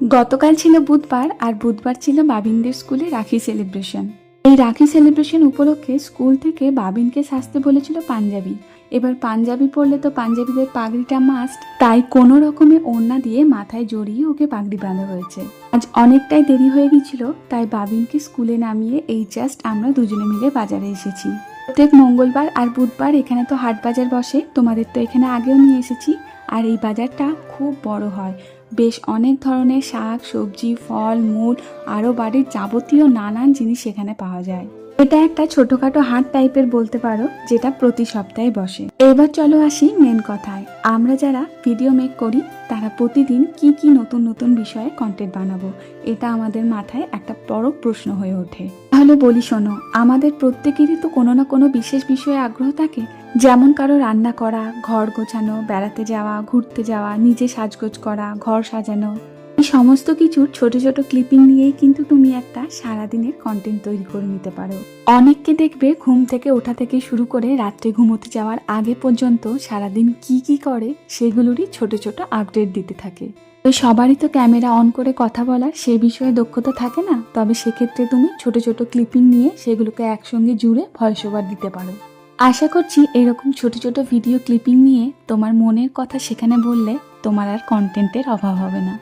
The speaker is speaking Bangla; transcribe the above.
গতকাল ছিল বুধবার আর বুধবার ছিল বাবিনদের স্কুলে রাখি সেলিব্রেশন। এই রাখি সেলিব্রেশন উপলক্ষে স্কুল থেকে বাবিনকে সাজতে বলেছিল পাঞ্জাবি। এবার পাঞ্জাবি পরলে তো পাঞ্জাবিদের পাগড়িটা মাস্ট তাই কোনো রকমে ওড়না দিয়ে মাথায় জড়িয়ে ওকে পাগড়ি বাঁধা হয়েছে। আজ অনেকটাই দেরি হয়ে গেছিল তাই বাবিনকে স্কুলে নামিয়ে এই জাস্ট আমরা দুজনে মিলে বাজারে এসেছি। প্রত্যেক মঙ্গলবার আর বুধবার এখানে তো হাট বাজার বসে, তোমাদের তো এখানে আগেও নিয়ে এসেছি। আর এই বাজারটা খুব বড় হয়। বেশ অনেক ধরনের শাক, সবজি, ফল, মূল, আরও বাড়ির যাবতীয় নানান জিনিস এখানে পাওয়া যায়। এটা একটা ছোটখাটো হাট টাইপের বলতে পারো, যেটা প্রতি সপ্তাহে বসে। এবার চলো আসি মেন কথায়। আমরা যারা ভিডিও মেক করি, তারা প্রতিদিন কি কি নতুন নতুন বিষয়ে কন্টেন্ট বানাবো, এটা আমাদের মাথায় একটা বড় প্রশ্ন হয়ে ওঠে। তাহলে বলি শোনো, আমাদের প্রত্যেকেরই তো কোনো না কোনো বিশেষ বিষয়ে আগ্রহ থাকে। যেমন কারও রান্না করা, ঘর গোছানো, বেড়াতে যাওয়া, ঘুরতে যাওয়া, নিজে সাজগোজ করা, ঘর সাজানো। সমস্ত কিছুর ছোট ছোট ক্লিপিং নিয়েই কিন্তু তুমি একটা সারাদিনের কন্টেন্ট তৈরি করে নিতে পারো। অনেককে দেখবে ঘুম থেকে ওঠা থেকে শুরু করে রাত্রে ঘুমোতে যাওয়ার আগে পর্যন্ত সারাদিন কি কি করে সেগুলোরই ছোট ছোট আপডেট দিতে থাকে। তো সবারই তো ক্যামেরা অন করে কথা বলার সে বিষয়ে দক্ষতা থাকে না, তবে সেক্ষেত্রে তুমি ছোট ছোট ক্লিপিং নিয়ে সেগুলোকে একসঙ্গে জুড়ে ভয়েস ওভার দিতে পারো। আশা করছি এরকম ছোট ছোট ভিডিও ক্লিপিং নিয়ে তোমার মনের কথা সেখানে বললে তোমার আর কন্টেন্টের অভাব হবে না।